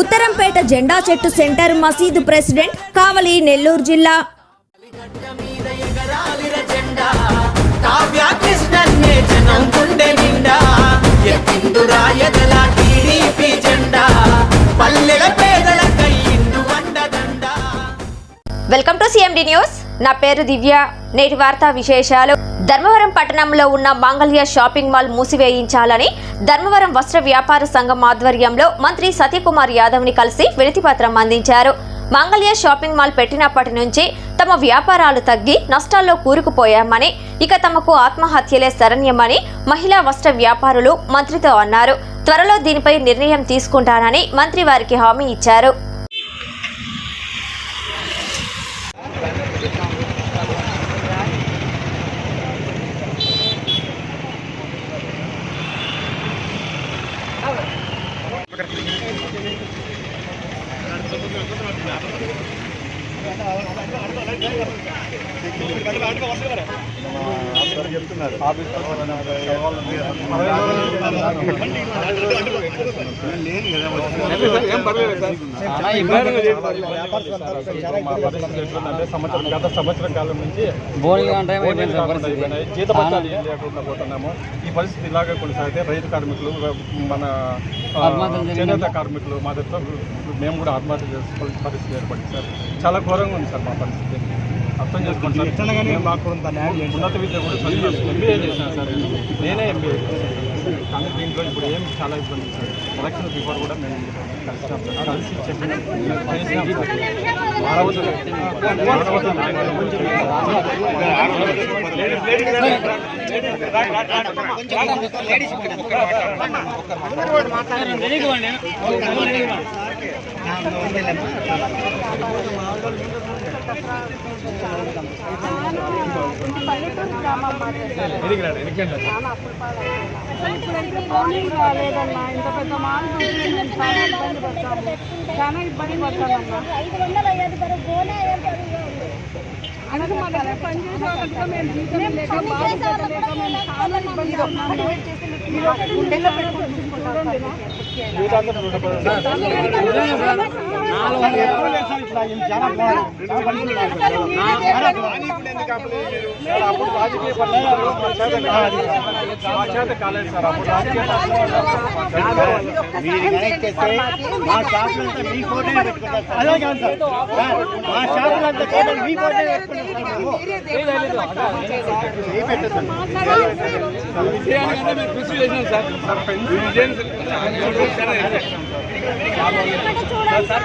ఉత్తరంపేట జెండా చెట్టు సెంటర్ మసీదు ప్రెసిడెంట్ కావలి నెల్లూరు జిల్లా. Welcome to CMD news. నా పేరు దివ్య. నేటి వార్తా విశేషాలు. ధర్మవరం పట్టణంలో ఉన్న మాంగళ్య షాపింగ్ మాల్ మూసివేయించాలని ధర్మవరం వస్త్ర వ్యాపార సంఘం ఆధ్వర్యంలో మంత్రి సతీకుమార్ యాదవ్ని కలిసి వినతిపత్రం అందించారు. మంగళ్య షాపింగ్ మాల్ పెట్టినప్పటి నుంచి తమ వ్యాపారాలు తగ్గి నష్టాల్లో కూరుకుపోయామని ఇక తమకు ఆత్మహత్యలే శరణ్యమని మహిళా వస్త్ర వ్యాపారులు మంత్రితో అన్నారు. త్వరలో దీనిపై నిర్ణయం తీసుకుంటానని మంత్రి వారికి హామీ ఇచ్చారు. సంవత్సరం గత సంవత్సరం కాలం నుంచి. జీతభత్యాలు ఏం లేకుండా పోతున్నాము ఈ పరిస్థితి ఇలాగే కొనసాగితే రైతు కార్మికులు మన. చేనేత కార్మికులు మా దగ్గర మేము కూడా ఆత్మహత్య చేసుకోవాల్సిన పరిస్థితి ఏర్పడింది సార్ చాలా ఘోరంగా ఉంది సార్ మా పరిస్థితి. అర్థం చేసుకోండి ఉన్నత విద్య కూడా ఎంబీఏ చేశాను సార్. నేనే ఎంబీఏ కానీ దీంట్లో ఇప్పుడు ఏం చాలా ఇబ్బంది సార్. ఎలక్షన్ బిఫోర్ కూడా మేము కలిసినాం సార్. కలిసి చెప్పిన. చేసినాం సార్ మానవత పల్లెటూరు గ్రామం మాది ఎదిగినాడు రాలేదన్నా ఇంత పెద్ద మాల్ మేము చాలా ఇబ్బంది పడతాము చాలా ఇబ్బంది పడతామన్నా అలాగే మాకు అలా పని చేసే వాళ్ళకి మేము జీతం లేక బాధ్యత లేక మేము చాలా ఇబ్బంది పడుతున్నాము మీరు ఒకటి గుండెల్లో మా సార్. మా రాజకీయ పరిస్థితులు మా చేత కాలేదు. మీరు కనెక్ట్ మా షాపులంతా మీ ఫోటోనే పెట్టుకుంటాం సార్. సార్. Sir, sir